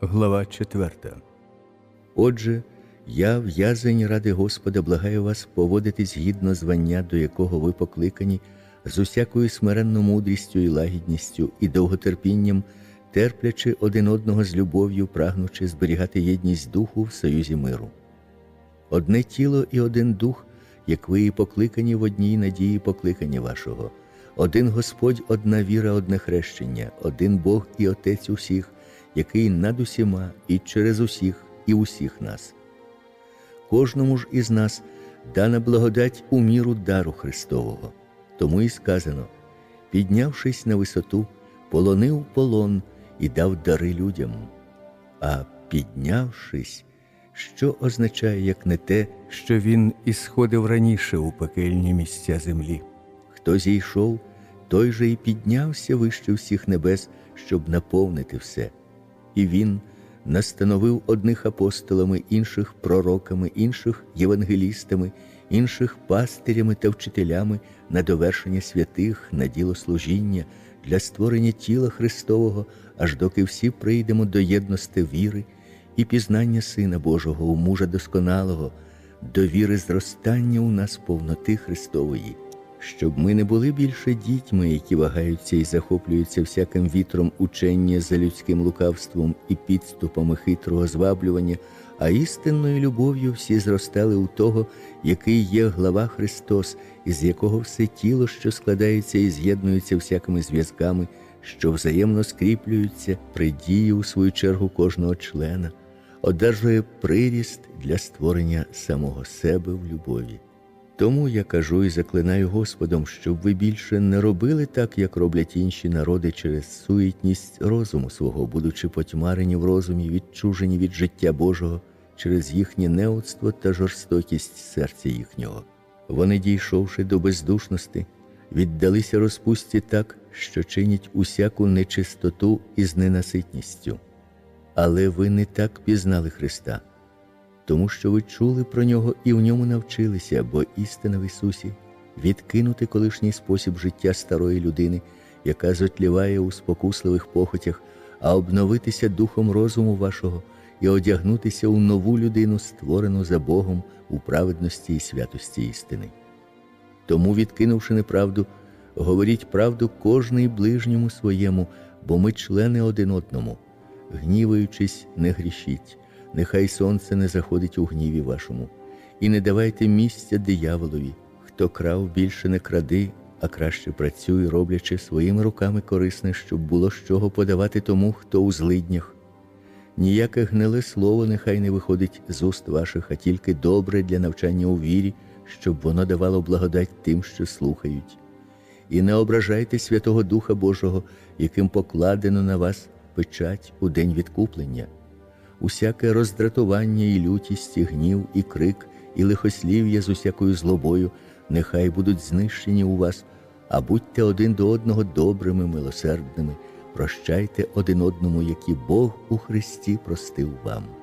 Глава 4. Отже, я, в'язень ради Господа, благаю вас поводитись гідно звання, до якого ви покликані, з усякою смиренною мудрістю і лагідністю і довготерпінням, терплячи один одного з любов'ю, прагнучи зберігати єдність духу в союзі миру. Одне тіло і один дух, як ви і покликані в одній надії покликання вашого, один Господь, одна віра, одне хрещення, один Бог і Отець усіх, який над усіма і через усіх і усіх нас. Кожному ж із нас дана благодать у міру дару Христового. Тому і сказано: піднявшись на висоту, полонив полон і дав дари людям. А піднявшись, що означає, як не те, Що він ісходив раніше у пекельні місця землі. хто зійшов, той же і піднявся вище всіх небес, щоб наповнити все. І він настановив одних апостолами, інших пророками, інших євангелістами, інших пастирями та вчителями на довершення святих, на діло служіння, для створення тіла Христового, аж доки всі прийдемо до єдності віри і пізнання Сина Божого, у мужа досконалого, до віри зростання у нас повноти Христової щоб ми не були більше дітьми, які вагаються і захоплюються всяким вітром учення за людським лукавством і підступами хитрого зваблювання, а істинною любов'ю всі зростали у того, який є глава Христос, із якого все тіло, що складається і з'єднується всякими зв'язками, що взаємно скріплюються при дії у свою чергу кожного члена, одержує приріст для створення самого себе в любові. Тому я кажу і заклинаю Господом, щоб ви більше не робили так, як роблять інші народи через суетність розуму свого, будучи потьмарені в розумі, відчужені від життя Божого через їхнє неоцтво та жорстокість серця їхнього. Вони, дійшовши до бездушності, віддалися розпусті так, що чинять усяку нечистоту із ненаситністю. Але ви не так пізнали Христа тому що ви чули про нього і в ньому навчилися, бо істина в Ісусі відкинути колишній спосіб життя старої людини, яка зотліває у спокусливих похотях, а обновитися духом розуму вашого і одягнутися у нову людину, створену за Богом у праведності і святості істини. Тому, відкинувши неправду, говоріть правду кожний ближньому своєму, бо ми члени один одному, гніваючись, не грішіть нехай сонце не заходить у гніві вашому, і не давайте місця дияволові, хто крав більше не кради, а краще працює, роблячи своїми руками корисне, щоб було з чого подавати тому, хто у злиднях. Ніяке гниле слово нехай не виходить з уст ваших, а тільки добре для навчання у вірі, щоб воно давало благодать тим, що слухають. І не ображайте Святого Духа Божого, яким покладено на вас печать у день відкуплення усяке роздратування і лютість, і гнів, і крик, і лихослів'я з усякою злобою, нехай будуть знищені у вас, а будьте один до одного добрими, милосердними, прощайте один одному, як і Бог у Христі простив вам.